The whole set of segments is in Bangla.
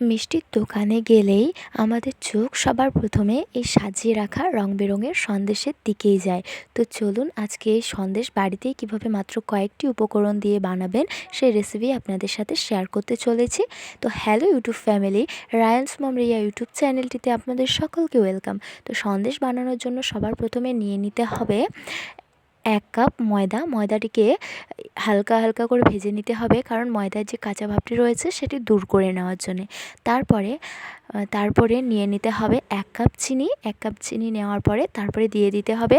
মিষ্টির দোকানে গেলেই আমাদের চোখ সবার প্রথমে এই সাজিয়ে রাখা রং বেরঙের সন্দেশের দিকেই যায়। তো চলুন আজকে এই সন্দেশ বাড়িতেই কীভাবে মাত্র কয়েকটি উপকরণ দিয়ে বানাবেন সেই রেসিপি আপনাদের সাথে শেয়ার করতে চলেছি। তো হ্যালো ইউটিউব ফ্যামিলি রায়ান্স মমরিয়া ইউটিউব চ্যানেলটিতে আপনাদের সকলকে ওয়েলকাম তো সন্দেশ বানানোর জন্য সবার প্রথমে নিয়ে নিতে হবে এক কাপ ময়দা, ময়দাটিকে হালকা হালকা করে ভেজে নিতে হবে কারণ ময়দার যে কাঁচা ভাবটি রয়েছে সেটি দূর করে নেওয়ার জন্যে। তারপরে তারপরে নিয়ে নিতে হবে এক কাপ চিনি। এক কাপ চিনি নেওয়ার পরে তারপরে দিয়ে দিতে হবে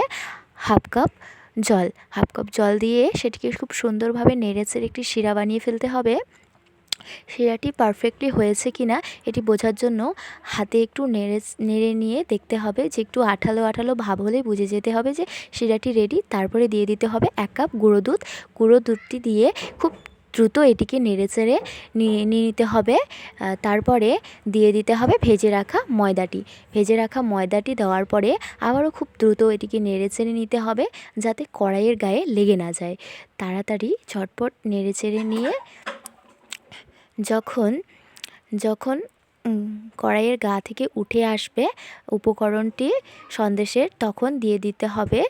হাফ কাপ জল। হাফ কাপ জল দিয়ে সেটিকে খুব সুন্দরভাবে নেড়েচেড়ে একটি শিরা বানিয়ে ফেলতে হবে। শিরাটি পারফেক্টলি হয়েছে কি না এটি বোঝার জন্য হাতে একটু নেড়ে নেড়ে নিয়ে দেখতে হবে যে একটু আঠালো আঠালো ভাব হলে বুঝে যেতে হবে যে শিরাটি রেডি তারপরে দিয়ে দিতে হবে এক কাপ গুঁড়ো দুধ। গুঁড়ো দুধটি দিয়ে খুব দ্রুত এটিকে নেড়েচেড়ে নিয়ে নিয়ে নিতে হবে। তারপরে দিয়ে দিতে হবে ভেজে রাখা ময়দাটি। ভেজে রাখা ময়দাটি দেওয়ার পরে আবারও খুব দ্রুত এটিকে নেড়ে চেড়ে নিতে হবে যাতে কড়াইয়ের গায়ে লেগে না যায়। তাড়াতাড়ি ঝটপট নেড়েচেড়ে নিয়ে যখন যখন কড়াইয়ের গা থেকে উঠে আসবে উপকরণটি সন্দেশের, তখন দিয়ে দিতে হবে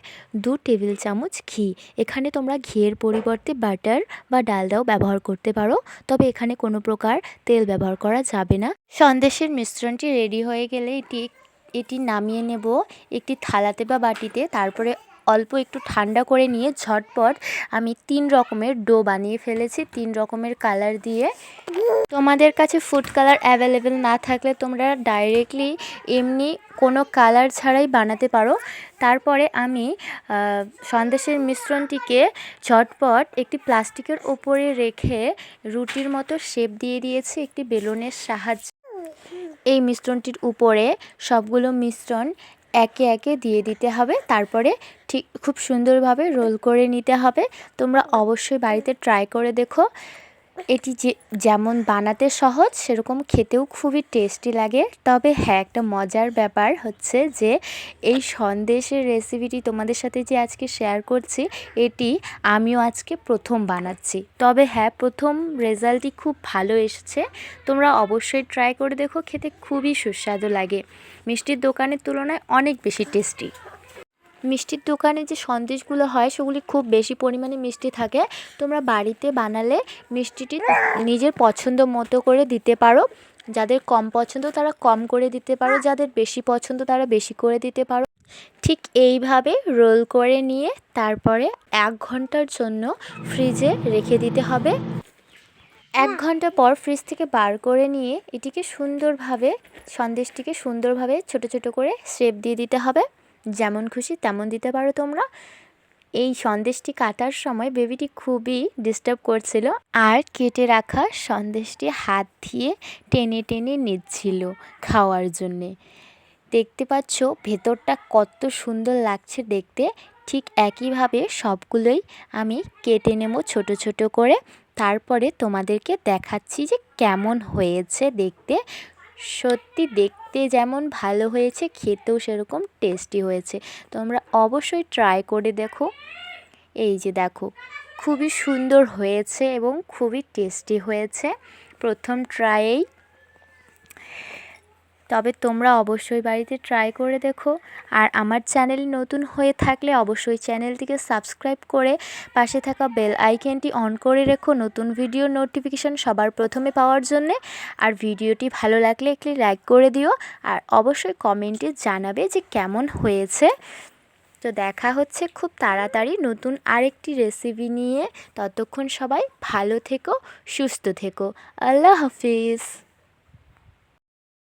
দু টেবিল চামচ ঘি। এখানে তোমরা ঘিয়ের পরিবর্তে বাটার বা ডালদাও ব্যবহার করতে পারো, তবে এখানে কোনো প্রকার তেল ব্যবহার করা যাবে না। সন্দেশের মিশ্রণটি রেডি হয়ে গেলে এটি এটি নামিয়ে নেব। একটি থালাতে বা বাটিতে, তারপরে অল্প একটু ঠান্ডা করে নিয়ে ঝটপট আমি তিন রকমের ডো বানিয়ে ফেলেছি, তিন রকমের কালার দিয়ে। তোমাদের কাছে ফুড কালার অ্যাভেলেবেল না থাকলে তোমরা ডাইরেক্টলি এমনি কোনো কালার ছাড়াই বানাতে পারো। তারপরে আমি সন্দেশের মিশ্রণটিকে ঝটপট একটি প্লাস্টিকের ওপরে রেখে রুটির মতো শেপ দিয়ে দিয়েছি একটি বেলুনের সাহায্যে। এই মিশ্রণটির উপরে সবগুলো মিশ্রণ একে একে দিয়ে দিতে হবে। তারপরে ঠিক খুব সুন্দরভাবে রোল করে নিতে হবে। তোমরা অবশ্যই বাড়িতে ট্রাই করে দেখো। এটি যে যেমন বানাতে সহজ, সেরকম খেতেও খুবই টেস্টি লাগে। তবে হ্যাঁ একটা মজার ব্যাপার হচ্ছে যে, এই সন্দেশের রেসিপিটি তোমাদের সাথে যে আজকে শেয়ার করছি, এটি আমিও আজকে প্রথম বানাচ্ছি। তবে হ্যাঁ প্রথম রেজাল্টটি খুব ভালো এসেছে। তোমরা অবশ্যই ট্রাই করে দেখো, খেতে খুবই সুস্বাদু লাগে। মিষ্টির দোকানের তুলনায় অনেক বেশি টেস্টি মিষ্টির দোকানে যে সন্দেশগুলো হয়, সেগুলি খুব বেশি পরিমাণে মিষ্টি থাকে। তোমরা বাড়িতে বানালে মিষ্টিটি নিজের পছন্দ মতো করে দিতে পারো। যাদের কম পছন্দ, তারা কম করে দিতে পারো। যাদের বেশি পছন্দ, তারা বেশি করে দিতে পারো। ঠিক এইভাবে রোল করে নিয়ে তারপরে এক ঘণ্টার জন্য ফ্রিজে রেখে দিতে হবে। এক ঘণ্টা পর ফ্রিজ থেকে বার করে নিয়ে এটিকে সুন্দরভাবে, সন্দেশটিকে সুন্দরভাবে ছোট ছোট করে শেপ দিয়ে দিতে হবে। যেমন খুশি তেমন দিতে পারো তোমরা। এই সন্দেশটি কাটার সময় বেবিটি খুবই ডিস্টার্ব করছিল আর কেটে রাখা সন্দেশটি হাত দিয়ে টেনে টেনে নিচ্ছিল খাওয়ার জন্যে। দেখতে পাচ্ছ ভেতরটা কত সুন্দর লাগছে দেখতে। ঠিক একইভাবে সবগুলোই আমি কেটে নেব ছোট ছোট করে। তারপরে তোমাদেরকে দেখাচ্ছি যে কেমন হয়েছে দেখতে। সত্যি দেখতে যেমন ভালো হয়েছে, খেতেও সেরকম টেস্টি হয়েছে। তোমরা অবশ্যই ট্রাই করে দেখো। এই যে দেখো, খুবই সুন্দর হয়েছে এবং খুবই টেস্টি হয়েছে। প্রথম ট্রাইয়েই তবে তোমরা অবশ্যই বাড়িতে ট্রাই করে দেখো। আর আমার চ্যানেল নতুন হয়ে থাকলে অবশ্যই চ্যানেলটিকে সাবস্ক্রাইব করে পাশে থাকা বেল আইকনটি অন করে রেখো নতুন ভিডিও নোটিফিকেশান সবার প্রথমে পাওয়ার জন্যে। আর ভিডিওটি ভালো লাগলে একটি লাইক করে দিও। আর অবশ্যই কমেন্টে জানাবে যে কেমন হয়েছে। তো দেখা হচ্ছে খুব তাড়াতাড়ি নতুন আরেকটি রেসিপি নিয়ে। ততক্ষণ সবাই ভালো থেকো, সুস্থ থেকো। আল্লাহ হাফিজ।